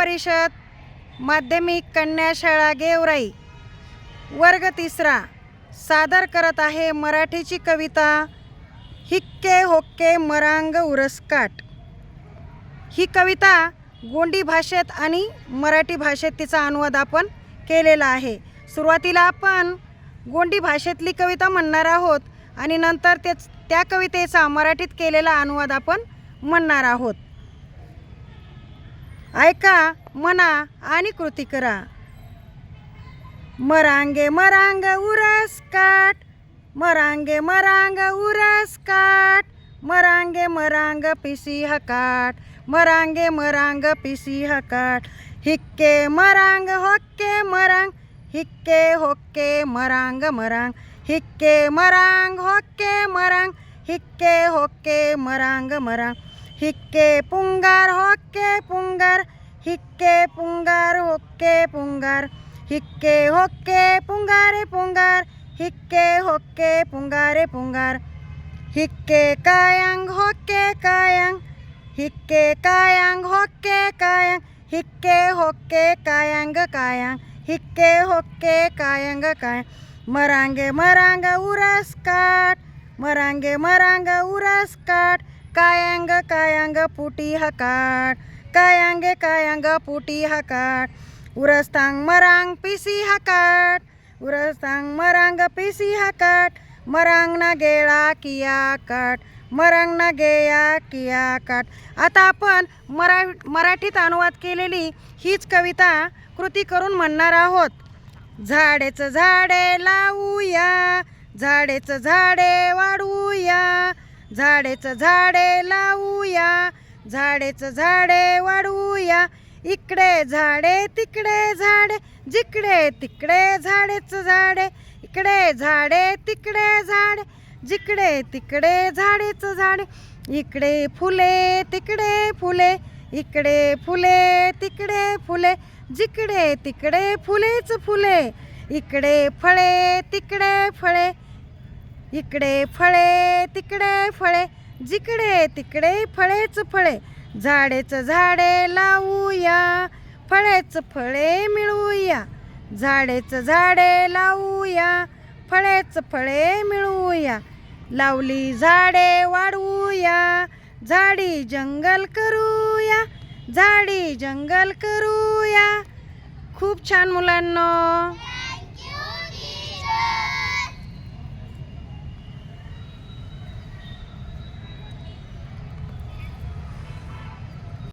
परिषद माध्यमिक कन्या शाळा गेवराई. वर्ग तिसरा सादर करत आहे मराठीची कविता हिक्के होक्के मरांग उरसकाट. ही कविता गोंडी भाषेत आणि मराठी भाषेत तिचा अनुवाद आपण केलेला आहे. सुरुवातीला आपण गोंडी भाषेतली कविता म्हणणार आहोत आणि नंतर तेच त्या कवितेचा मराठीत केलेला अनुवाद आपण म्हणणार आहोत. ऐका म्हणा आणि कृती करा. मरांगे मरांग उरस काट. मरांगे मरांग उरस काट. मरांगे मरांग पिसी हकाट मरांगे मरांग पिसी हकाट हिक्के मरांग होक्के मरांग. हिक्के होक्के मरांग मरांग. हिक्के मरांग होक्के मरांग. हिक्के होक्के मरांग मरांग. हिक्के पुंगार, होक्के पुंगार, हिक्के पुंगार, होक्के पुंगार, हिक्के होक्के पुंगारे, पुंगार, हिक्के होक्के पुंगारे, पुंगार, हिक्के कायांग, होक्के कायांग, हिक्के कायांग, होक्के कायांग, हिक्के होक्के कायांग कायांग, हिक्के होक्के कायांग काय मरांगे मरांग, उरस काट, मरांगे मरांग, उरस काट कायांग कायांग पुटी हकाट कायांगे कायांग पुटी हकाट उरस्तांग मरांग पिसी हकाट उरस्तांग मरांग पिसी हकाट मरांग ना गेळा किया काट. मरांग ना गेया किया काट. आता आपण मरा मराठीत अनुवाद केलेली हीच कविता कृती करून म्हणणार आहोत. झाडेचं झाडे लावूया. झाडेचं झाडे वाढवूया झाडेचं झाडे लावूया झाडेचं झाडे वाढवूया इकडे झाडे तिकडे झाडे जिकडे तिकडे झाडेच झाडे इकडे झाडे तिकडे झाडे जिकडे तिकडे झाडेच झाडे इकडे फुले तिकडे फुले इकडे फुले तिकडे फुले जिकडे तिकडे फुलेच फुले इकडे फळे तिकडे फळे इकडे फळे तिकडे फळे जिकडे तिकडे फळेच फळे. झाडेच झाडे लावूया फळेच फळे मिळवूया झाडेच झाडे लावूया फळेच फळे मिळवूया लावली झाडे वाढवूया झाडी जंगल करूया झाडी जंगल करूया. खूप छान मुलांना.